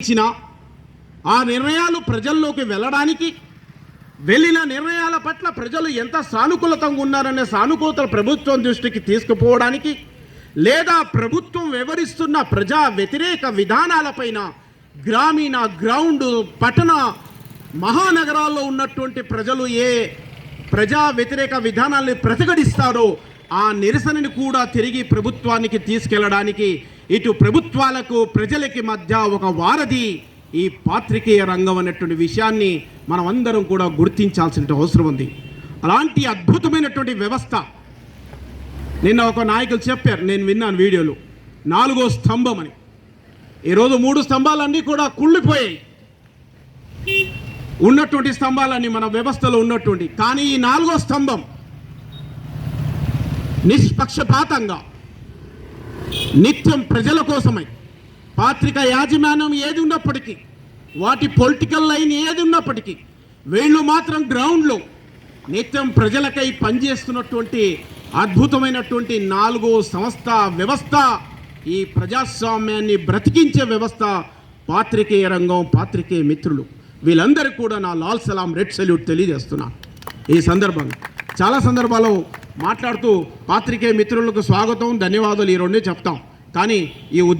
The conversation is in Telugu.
ఇచ్చిన ఆ నిర్ణయాలు ప్రజల్లోకి వెళ్ళడానికి వెళ్ళిన నిర్ణయాల పట్ల ప్రజలు ఎంత సానుకూలతంగా ఉన్నారనే సానుకూలత ప్రభుత్వం దృష్టికి తీసుకుపోవడానికి లేదా ప్రభుత్వం వివరిస్తున్న ప్రజా వ్యతిరేక విధానాలపైన గ్రామీణ గ్రౌండ్ పట్టణ మహానగరాల్లో ఉన్నటువంటి ప్రజలు ఏ ప్రజా వ్యతిరేక విధానాల్ని ప్రతిఘటిస్తారో ఆ నిరసనని కూడా తిరిగి ప్రభుత్వానికి తీసుకెళ్ళడానికి ఇటు ప్రభుత్వాలకు ప్రజలకి మధ్య ఒక వారధి ఈ పాత్రికేయ రంగం అనేటువంటి విషయాన్ని మనం అందరం కూడా గుర్తించాల్సిన అవసరం ఉంది. అలాంటి అద్భుతమైనటువంటి వ్యవస్థ. నిన్న ఒక నాయకులు చెప్పారు నేను విన్నాను వీడియోలో నాలుగో స్తంభం అని. ఈరోజు మూడు స్తంభాలన్నీ కూడా కుళ్ళిపోయాయి. ఉన్నటువంటి స్తంభాలన్నీ మన వ్యవస్థలో ఉన్నటువంటి కానీ ఈ నాలుగో స్తంభం నిష్పక్షపాతంగా నిత్యం ప్రజల కోసమై పాత్రిక యాజమాన్యం ఏది ఉన్నప్పటికీ వాటి పొలిటికల్ లైన్ ఏది ఉన్నప్పటికీ వీళ్ళు మాత్రం గ్రౌండ్లో నిత్యం ప్రజలకై పనిచేస్తున్నటువంటి అద్భుతమైనటువంటి నాలుగో సంస్థ వ్యవస్థ ఈ ప్రజాస్వామ్యాన్ని బ్రతికించే వ్యవస్థ పాత్రికేయ రంగం పాత్రికేయ మిత్రులు. వీళ్ళందరికీ కూడా నా లాల్ సలాం రెడ్ సెల్యూట్ తెలియజేస్తున్నా. ఈ సందర్భంగా చాలా సందర్భాల్లో మాట్లాడుతూ పాత్రికేయ మిత్రులకు స్వాగతం ధన్యవాదాలు. ఈ రెండే చెప్తాం. కానీ ఈ